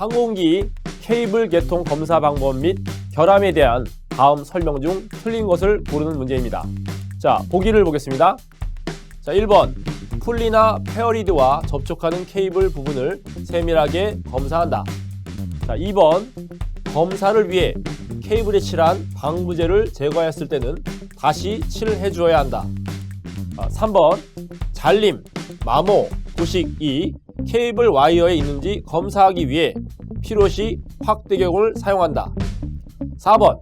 항공기 케이블 개통 검사 방법 및 결함에 대한 다음 설명 중 틀린 것을 고르는 문제입니다. 자, 보기를 보겠습니다. 자, 1번. 풀리나 페어리드와 접촉하는 케이블 부분을 세밀하게 검사한다. 자, 2번. 검사를 위해 케이블에 칠한 방부제를 제거했을 때는 다시 칠을 해주어야 한다. 아, 3번. 잘림, 마모, 부식이 케이블 와이어에 있는지 검사하기 위해 필요시 확대경을 사용한다. 4번.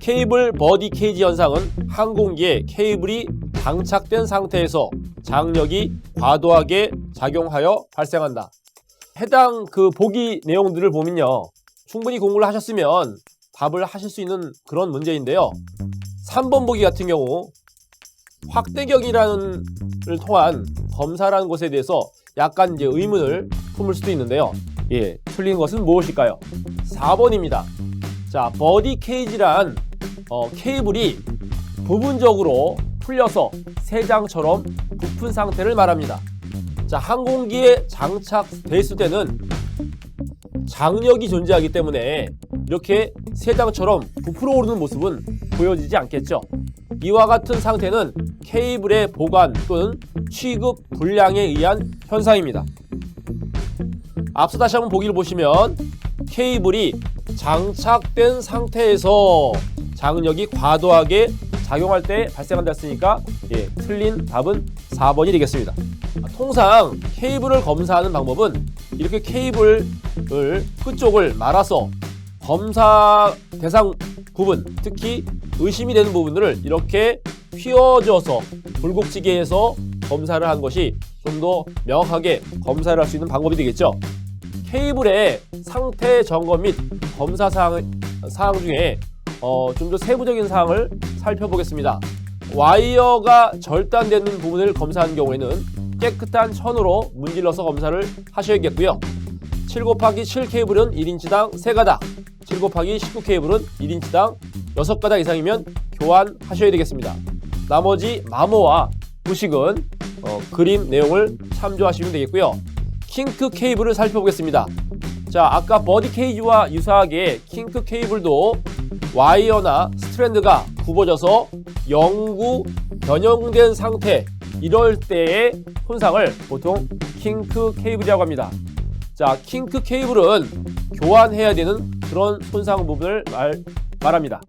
케이블 버디 케이지 현상은 항공기에 케이블이 장착된 상태에서 장력이 과도하게 작용하여 발생한다. 해당 그 보기 내용들을 보면요. 충분히 공부를 하셨으면 답을 하실 수 있는 그런 문제인데요. 3번 보기 같은 경우 확대경이라는 을 통한 검사라는 것에 대해서 약간 이제 의문을 품을 수도 있는데요. 예, 틀린 것은 무엇일까요? 4번입니다. 자, 버디 케이지란 어, 케이블이 부분적으로 풀려서 세장처럼 부푼 상태를 말합니다. 자, 항공기에 장착돼 있을 때는 장력이 존재하기 때문에 이렇게 세장처럼 부풀어 오르는 모습은 보여지지 않겠죠. 이와 같은 상태는 케이블의 보관 또는 취급 불량에 의한 현상입니다. 앞서 다시 한번 보기를 보시면 케이블이 장착된 상태에서 장력이 과도하게 작용할 때 발생한다 했으니까 예, 틀린 답은 4번이 되겠습니다. 아, 통상 케이블을 검사하는 방법은 이렇게 케이블을 끝쪽을 말아서 검사 대상 부분, 특히 의심이 되는 부분들을 이렇게 휘어져서 굴곡지게해서 검사를 한 것이 좀 더 명확하게 검사를 할 수 있는 방법이 되겠죠. 케이블의 상태 점검 및 검사 사항, 사항 중에 어, 좀 더 세부적인 사항을 살펴보겠습니다. 와이어가 절단되는 부분을 검사하는 경우에는 깨끗한 천으로 문질러서 검사를 하셔야겠고요. 7 곱하기 7 케이블은 1인치당 3가닥, 7 곱하기 19 케이블은 1인치당 6가닥 이상이면 교환하셔야 되겠습니다. 나머지 마모와 부식은 어, 그림 내용을 참조하시면 되겠고요. 킹크 케이블을 살펴보겠습니다. 자, 아까 버디 케이지와 유사하게 킹크 케이블도 와이어나 스트랜드가 굽어져서 영구 변형된 상태 이럴 때의 손상을 보통 킹크 케이블이라고 합니다. 자, 킹크 케이블은 교환해야 되는 그런 손상 부분을 말, 말합니다.